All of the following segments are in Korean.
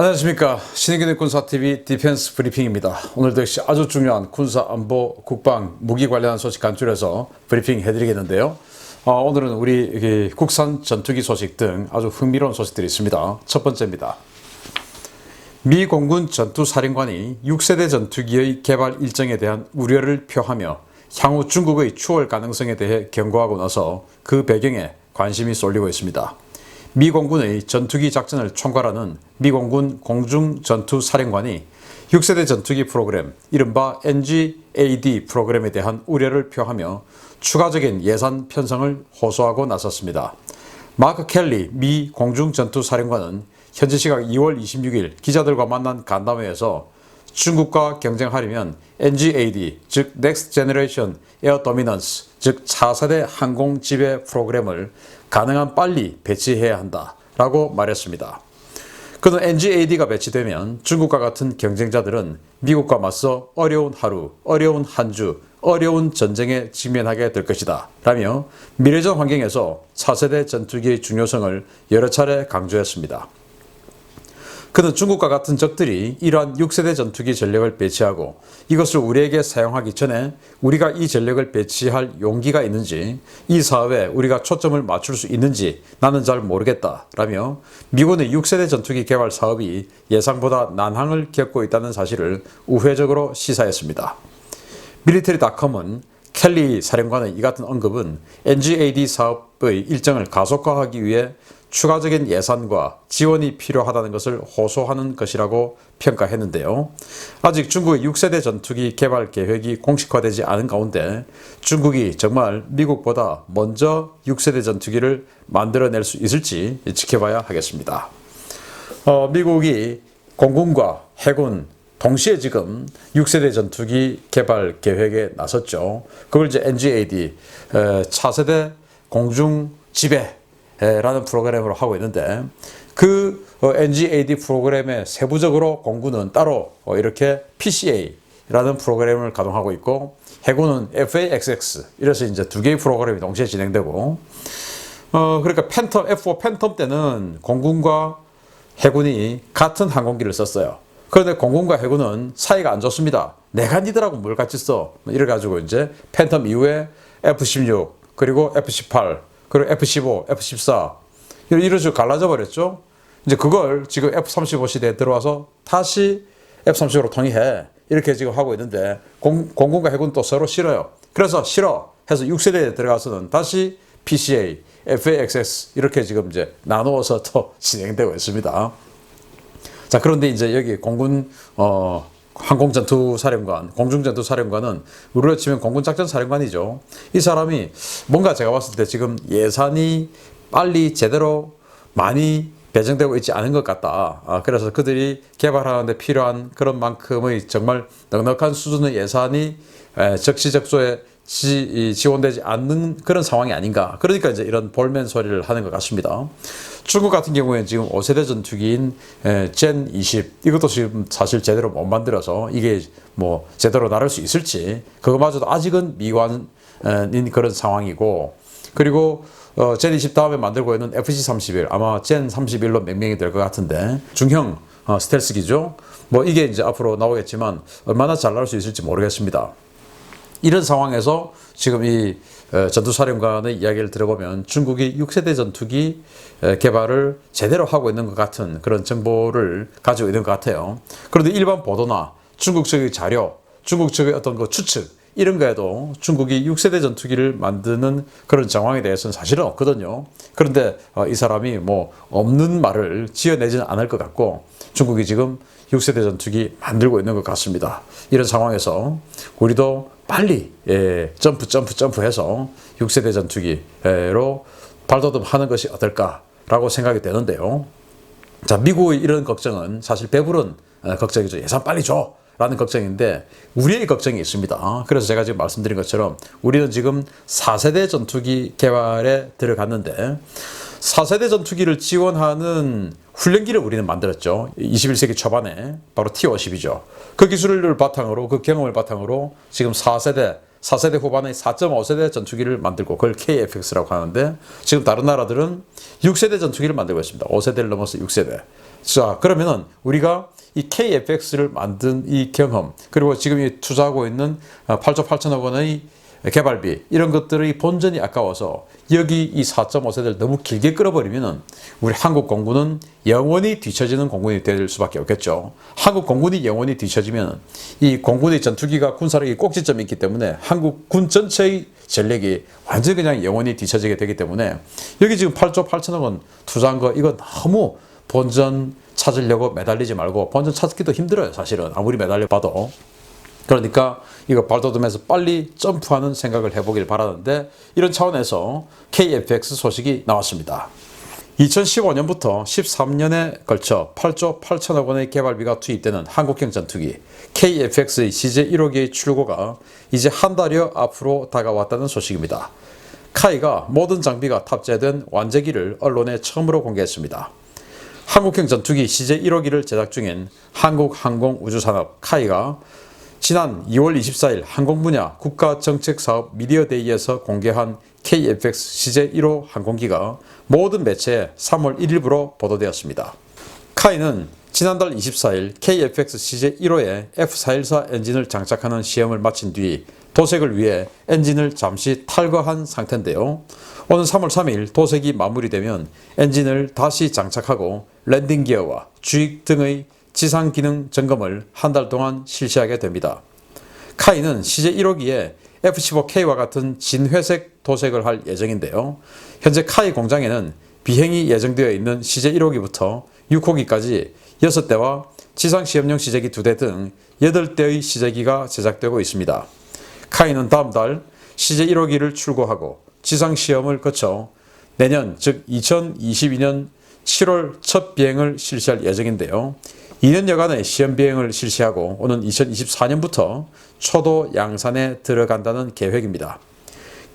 안녕하십니까 신의균의 군사TV 디펜스 브리핑입니다. 오늘도 역시 아주 중요한 군사 안보 국방 무기 관련한 소식 간추려서 브리핑 해드리겠는데요. 어, 오늘은 우리 국산 전투기 소식 등 아주 흥미로운 소식들이 있습니다. 첫 번째입니다. 미 공군 전투사령관이 6세대 전투기의 개발 일정에 대한 우려를 표하며 향후 중국의 추월 가능성에 대해 경고하고 나서 그 배경에 관심이 쏠리고 있습니다. 미 공군의 전투기 작전을 총괄하는 미 공군 공중전투사령관이 6세대 전투기 프로그램, 이른바 NGAD 프로그램에 대한 우려를 표하며 추가적인 예산 편성을 호소하고 나섰습니다. 마크 켈리 미 공중전투사령관은 현지 시각 2월 26일 기자들과 만난 간담회에서 중국과 경쟁하려면 NGAD, 즉 Next Generation Air Dominance, 즉 차세대 항공 지배 프로그램을 가능한 빨리 배치해야 한다라고 말했습니다. 그는 NGAD가 배치되면 중국과 같은 경쟁자들은 미국과 맞서 어려운 하루, 어려운 한 주, 어려운 전쟁에 직면하게 될 것이다. 라며 미래전 환경에서 차세대 전투기의 중요성을 여러 차례 강조했습니다. 그는 중국과 같은 적들이 이러한 6세대 전투기 전력을 배치하고 이것을 우리에게 사용하기 전에 우리가 이 전력을 배치할 용기가 있는지 이 사업에 우리가 초점을 맞출 수 있는지 나는 잘 모르겠다 라며 미군의 6세대 전투기 개발 사업이 예상보다 난항을 겪고 있다는 사실을 우회적으로 시사했습니다. 밀리터리닷컴은 켈리 사령관의 이 같은 언급은 NGAD 사업의 일정을 가속화하기 위해 추가적인 예산과 지원이 필요하다는 것을 호소하는 것이라고 평가했는데요. 아직 중국의 6세대 전투기 개발 계획이 공식화되지 않은 가운데 중국이 정말 미국보다 먼저 6세대 전투기를 만들어낼 수 있을지 지켜봐야 하겠습니다. 어, 미국이 공군과 해군 동시에 지금 6세대 전투기 개발 계획에 나섰죠. 그걸 이제 NGAD 차세대 공중 지배 라는 프로그램으로 하고 있는데 그 NGAD 프로그램에 세부적으로 공군은 따로 어, 이렇게 PCA라는 프로그램을 가동하고 있고 해군은 FAXX 이래서 이제 두 개의 프로그램이 동시에 진행되고 어 그러니까 팬텀 F4 팬텀 때는 공군과 해군이 같은 항공기를 썼어요. 그런데 공군과 해군은 사이가 안 좋습니다. 내가 니들하고 뭘 같이 써? 뭐 이래 가지고 이제 팬텀 이후에 F-16 그리고 F-18 그리고 F-15, F-14 이런 식으로 갈라져 버렸죠. 이제 그걸 지금 F-35 시대에 들어와서 다시 F-35로 통일해 이렇게 지금 하고 있는데 공, 공군과 해군 또 서로 싫어요. 그래서 싫어 해서 6세대에 들어가서는 다시 PCA, FAXS 이렇게 지금 이제 나누어서 또 진행되고 있습니다. 자, 그런데 이제 여기 공군, 어, 항공전투사령관, 공중전투사령관은 우리로 치면 공군작전사령관이죠. 이 사람이 뭔가 제가 봤을 때 지금 예산이 빨리 제대로 많이 배정되고 있지 않은 것 같다. 아, 그래서 그들이 개발하는데 필요한 그런 만큼의 정말 넉넉한 수준의 예산이 에, 적시적소에 지, 지원되지 않는 그런 상황이 아닌가. 그러니까 이제 이런 볼멘 소리를 하는 것 같습니다. 중국 같은 경우에는 지금 5세대 전투기인 젠 20 이것도 지금 사실 제대로 못 만들어서 이게 뭐 제대로 나를 수 있을지 그거마저도 아직은 미완인 그런 상황이고 그리고 어, 젠20 다음에 만들고 있는 FC31 아마 젠 31로 명명이 될 것 같은데 중형 어, 스텔스기죠. 뭐 이게 이제 앞으로 나오겠지만 얼마나 잘 나올 수 있을지 모르겠습니다. 이런 상황에서 지금 이 전투사령관의 이야기를 들어보면 중국이 6세대 전투기 개발을 제대로 하고 있는 것 같은 그런 정보를 가지고 있는 것 같아요. 그런데 일반 보도나 중국 측의 자료, 중국 측의 어떤 그 추측, 이런 거에도 중국이 6세대 전투기를 만드는 그런 정황에 대해서는 사실은 없거든요. 그런데 어, 이 사람이 뭐 없는 말을 지어내지는 않을 것 같고 중국이 지금 6세대 전투기 만들고 있는 것 같습니다. 이런 상황에서 우리도 빨리 예, 점프 점프 점프해서 6세대 전투기로 발돋움하는 것이 어떨까라고 생각이 되는데요. 자, 미국의 이런 걱정은 사실 배부른 어, 걱정이죠. 예산 빨리 줘. 라는 걱정인데 우리의 걱정이 있습니다. 그래서 제가 지금 말씀드린 것처럼 우리는 지금 4세대 전투기 개발에 들어갔는데 4세대 전투기를 지원하는 훈련기를 우리는 만들었죠. 21세기 초반에 바로 T-50이죠. 그 기술을 바탕으로 그 경험을 바탕으로 지금 4세대 4세대 후반의 4.5세대 전투기를 만들고 그걸 KFX라고 하는데 지금 다른 나라들은 6세대 전투기를 만들고 있습니다. 5세대를 넘어서 6세대. 자, 그러면은 우리가 이 KFX를 만든 이 경험 그리고 지금 이 투자하고 있는 8조 8천억 원의 개발비 이런 것들의 본전이 아까워서 여기 이 4.5세대를 너무 길게 끌어버리면은 우리 한국 공군은 영원히 뒤처지는 공군이 될 수밖에 없겠죠. 한국 공군이 영원히 뒤처지면 이 공군의 전투기가 군사력이 꼭지점이 있기 때문에 한국 군 전체의 전력이 완전 히 그냥 영원히 뒤처지게 되기 때문에 여기 지금 8조 8천억 원 투자한 거 이거 너무 본전 찾으려고 매달리지 말고 본전 찾기도 힘들어요 사실은 아무리 매달려 봐도 그러니까 이거 발돋움해서 빨리 점프하는 생각을 해보길 바라는데 이런 차원에서 KFX 소식이 나왔습니다. 2015년부터 13년에 걸쳐 8조 8천억 원의 개발비가 투입되는 한국형 전투기 KFX의 시제 1호기의 출고가 이제 한 달여 앞으로 다가왔다는 소식입니다. 카이가 모든 장비가 탑재된 완제기를 언론에 처음으로 공개했습니다. 한국형 전투기 시제 1호기를 제작 중인 한국항공우주산업 카이가 지난 2월 24일 항공 분야 국가정책사업 미디어데이에서 공개한 KFX 시제 1호 항공기가 모든 매체에 3월 1일부로 보도되었습니다. 카이는 지난달 24일 KFX 시제 1호에 F414 엔진을 장착하는 시험을 마친 뒤 도색을 위해 엔진을 잠시 탈거한 상태인데요. 오는 3월 3일 도색이 마무리되면 엔진을 다시 장착하고 랜딩 기어와 주익 등의 지상 기능 점검을 한 달 동안 실시하게 됩니다. 카이는 시제 1호기에 F-15K와 같은 진회색 도색을 할 예정인데요. 현재 카이 공장에는 비행이 예정되어 있는 시제 1호기부터 6호기까지 6대와 지상 시험용 시제기 2대 등 8대의 시제기가 제작되고 있습니다. 카이는 다음 달 시제 1호기를 출고하고 지상 시험을 거쳐 내년 즉 2022년 7월 첫 비행을 실시할 예정인데요. 2년여간의 시험 비행을 실시하고 오는 2024년부터 초도 양산에 들어간다는 계획입니다.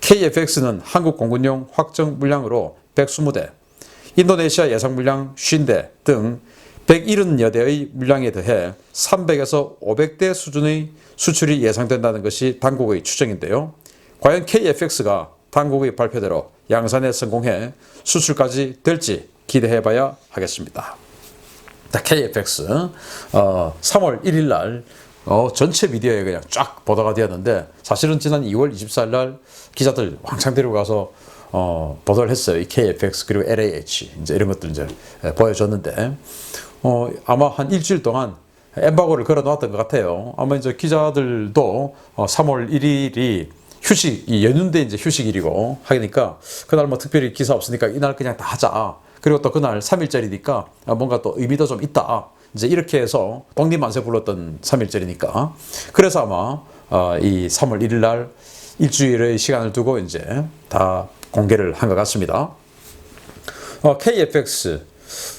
KFX는 한국 공군용 확정 물량으로 120대, 인도네시아 예상 물량 50대 등 170여 대의 물량에 더해 300에서 500대 수준의 수출이 예상된다는 것이 당국의 추정인데요. 과연 KFX가 당국의 발표대로 양산에 성공해 수출까지 될지 기대해 봐야 하겠습니다. KFX 어, 3월 1일 날 어, 전체 미디어에 그냥 쫙 보도가 되었는데 사실은 지난 2월 24일 날 기자들 왕창 데려가서 어, 보도를 했어요. 이 KFX 그리고 LAH 이제 이런 것들 이제 보여줬는데 어, 아마 한 일주일 동안 엠바고를 걸어 놓았던 것 같아요. 아마 이제 기자들도 어, 3월 1일이 휴식, 이 연휴인데 이제 휴식일이고 하니까 그날 뭐 특별히 기사 없으니까 이날 그냥 다 하자. 그리고 또 그날 3일짜리니까 뭔가 또 의미도 좀 있다. 이제 이렇게 해서 독립만세 불렀던 3일짜리니까. 그래서 아마 어, 이 3월 1일 날 일주일의 시간을 두고 이제 다 공개를 한 것 같습니다. 어, KFX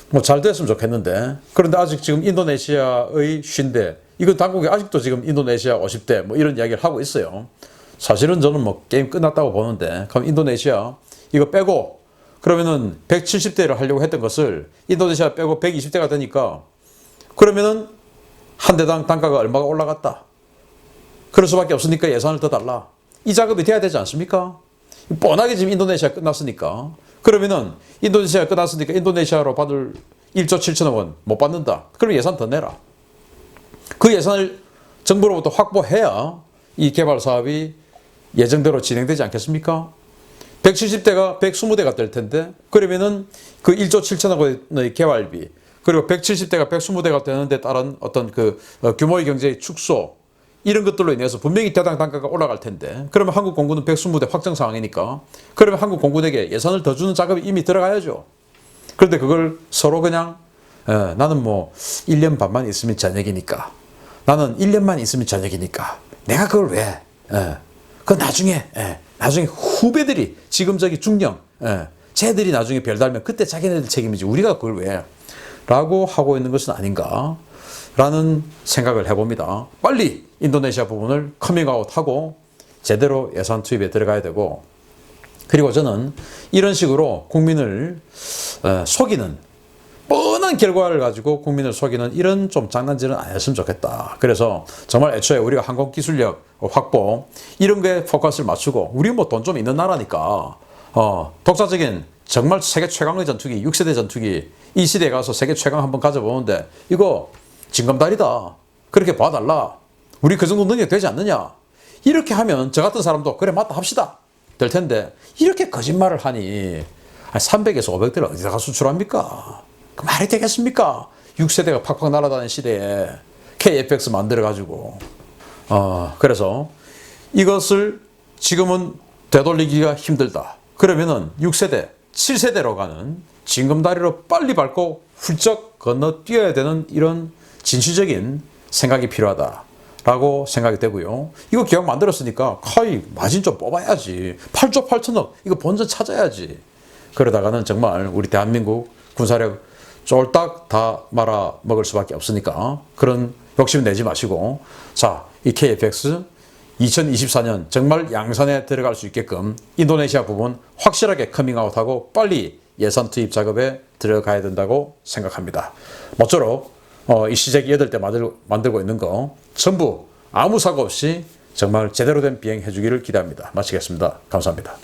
뭐 잘 됐으면 좋겠는데 그런데 아직 지금 인도네시아의 50대 이건 당국이 아직도 지금 인도네시아 50대 뭐 이런 이야기를 하고 있어요. 사실은 저는 뭐 게임 끝났다고 보는데 그럼 인도네시아 이거 빼고 그러면은 170대를 하려고 했던 것을 인도네시아 빼고 120대가 되니까 그러면은 한 대당 단가가 얼마가 올라갔다. 그럴 수밖에 없으니까 예산을 더 달라. 이 작업이 돼야 되지 않습니까? 뻔하게 지금 인도네시아 끝났으니까. 그러면은 인도네시아 끝났으니까 인도네시아로 받을 1조 7천억 원 못 받는다. 그럼 예산 더 내라. 그 예산을 정부로부터 확보해야 이 개발 사업이 예정대로 진행되지 않겠습니까? 170대가 120대가 될 텐데 그러면은 그 1조 7천억 원의 개발비 그리고 170대가 120대가 되는데 따른 어떤 그 어, 규모의 경제의 축소 이런 것들로 인해서 분명히 대당 단가가 올라갈 텐데 그러면 한국 공군은 120대 확정 상황이니까 그러면 한국 공군에게 예산을 더 주는 작업이 이미 들어가야죠. 그런데 그걸 서로 그냥 에, 나는 뭐 1년 반만 있으면 저녁이니까 나는 1년만 있으면 저녁이니까 내가 그걸 왜 에, 그 나중에 에, 나중에 후배들이 지금 저기 중령 예, 쟤들이 나중에 별 달면 그때 자기네들 책임이지 우리가 그걸 왜 라고 하고 있는 것은 아닌가 라는 생각을 해봅니다. 빨리 인도네시아 부분을 커밍아웃하고 제대로 예산 투입에 들어가야 되고 그리고 저는 이런 식으로 국민을 속이는 뻔한 결과를 가지고 국민을 속이는 이런 좀 장난질은 안 했으면 좋겠다. 그래서 정말 애초에 우리가 항공 기술력 확보 이런 거에 포커스를 맞추고 우리 뭐 돈 좀 있는 나라니까 어, 독자적인 정말 세계 최강의 전투기 6세대 전투기 이 시대에 가서 세계 최강 한번 가져보는데 이거 징검다리다. 그렇게 봐달라. 우리 그 정도 능력 되지 않느냐. 이렇게 하면 저 같은 사람도 그래 맞다 합시다. 될 텐데 이렇게 거짓말을 하니 300에서 500대를 어디다가 수출합니까? 그 말이 되겠습니까? 6세대가 팍팍 날아다니는 시대에 KFX 만들어가지고 어, 그래서 이것을 지금은 되돌리기가 힘들다. 그러면은 6세대, 7세대로 가는 징검다리로 빨리 밟고 훌쩍 건너뛰어야 되는 이런 진취적인 생각이 필요하다 라고 생각이 되고요. 이거 계약 만들었으니까 카이 마진 좀 뽑아야지. 8조 8천억 이거 본전 찾아야지. 그러다가는 정말 우리 대한민국 군사력 쫄딱 다 말아 먹을 수밖에 없으니까 그런 욕심 내지 마시고 자, 이 KFX 2024년 정말 양산에 들어갈 수 있게끔 인도네시아 부분 확실하게 커밍아웃하고 빨리 예산 투입 작업에 들어가야 된다고 생각합니다. 모쪼록 어, 이 시제기 8대 만들, 만들고 있는 거 전부 아무 사고 없이 정말 제대로 된 비행해 주기를 기대합니다. 마치겠습니다. 감사합니다.